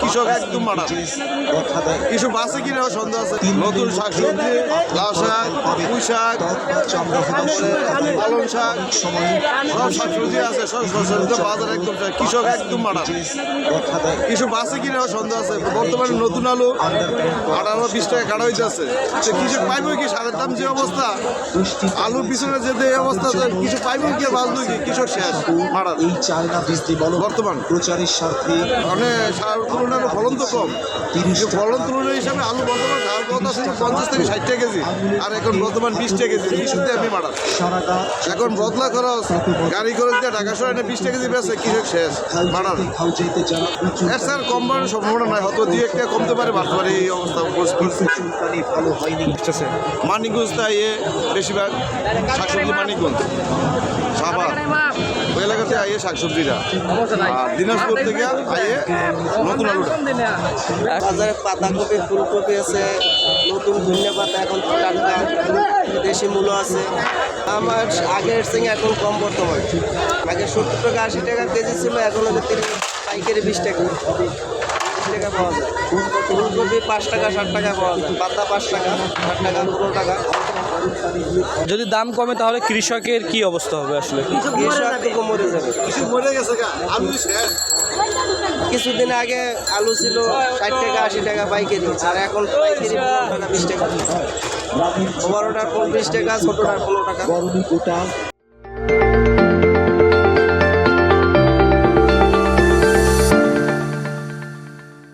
কৃষক একদম মারা। কিছু বাসে কিনে সন্দেহ আছে। নতুন শাক সবজি লাল শাক পুঁই শাক পালং শাক সব শাক সবজি আছে সব সবজি বাজার একদম কৃষক একদম মারা। কিছু বাসে কিনে সন্দেহ আছে। বর্তমানে নতুন আলু আঠারো বিশ টাকা কাটা হইতে আছে। কৃষক পাইব কি? সারের দাম যে অবস্থা। আলুর পিছনে যে যে অবস্থা কিছু পাইব কি বাঁচবো কি? কৃষক শেষ মারা। এই চায়না বীজটি বলো। বর্তমান। প্রচারের স্বার্থে মানে সার তুলনায় ফলন তো কম। ফলন তুলনা হিসাবে আলু বর্তমান ধার কথা পঞ্চাশ থেকে ষাট টাকা কেজি, আর এখন বর্তমান বিশ টাকা কেজি। কৃষকদের আমি মারা এখন বদলা খরচ, গাড়ি করে দিয়ে ঢাকা শহরে বিশ টাকা কেজি বেছে কৃষক শেষ মারার এর স্যার, কম বাড়ানোর সম্ভাবনা নাই, হয়তো দুই একটা কমতে পারে, বাড়তে পারে, এই অবস্থা মানিকগঞ্জ তাই বেশিরভাগ শাকসবজি মানিকগঞ্জ। ওই এলাকাতে আইয়ে শাকসবজিটা। আর দিনাজপুর থেকে আইয়ে নতুন আলুটা। বাজারে পাতাকপি, ফুলকপি আছে, নতুন ধনিয়া পাতা, এখন টাটকা, দেশি মূল্য আছে। আমার আগের সঙ্গে এখন কম বর্তমান। আগে সত্তর টাকা, আশি টাকা কেজি ছিল, এখন হচ্ছে তিরিশ, পাইকারি বিশ টাকা। টাকা পাওয়া যায়। ফুলকপি পাঁচ টাকা ষাট টাকা পাওয়া যায়। পাতা পাঁচ টাকা ষাট টাকা পনেরো টাকা। যদি দাম কমে তাহলে কৃষকের কি অবস্থা হবে আসলে? কৃষক মরে যাবে। মরে গেছে গা। আলু শেষ। কিছুদিন আগে আলু ছিল ষাট টাকা আশি টাকা পাইকারি। আর এখন পাইকারি টাকা বিশ টাকা। বড়োটার পনেরো বিশ টাকা ছোটোটার পনেরো টাকা।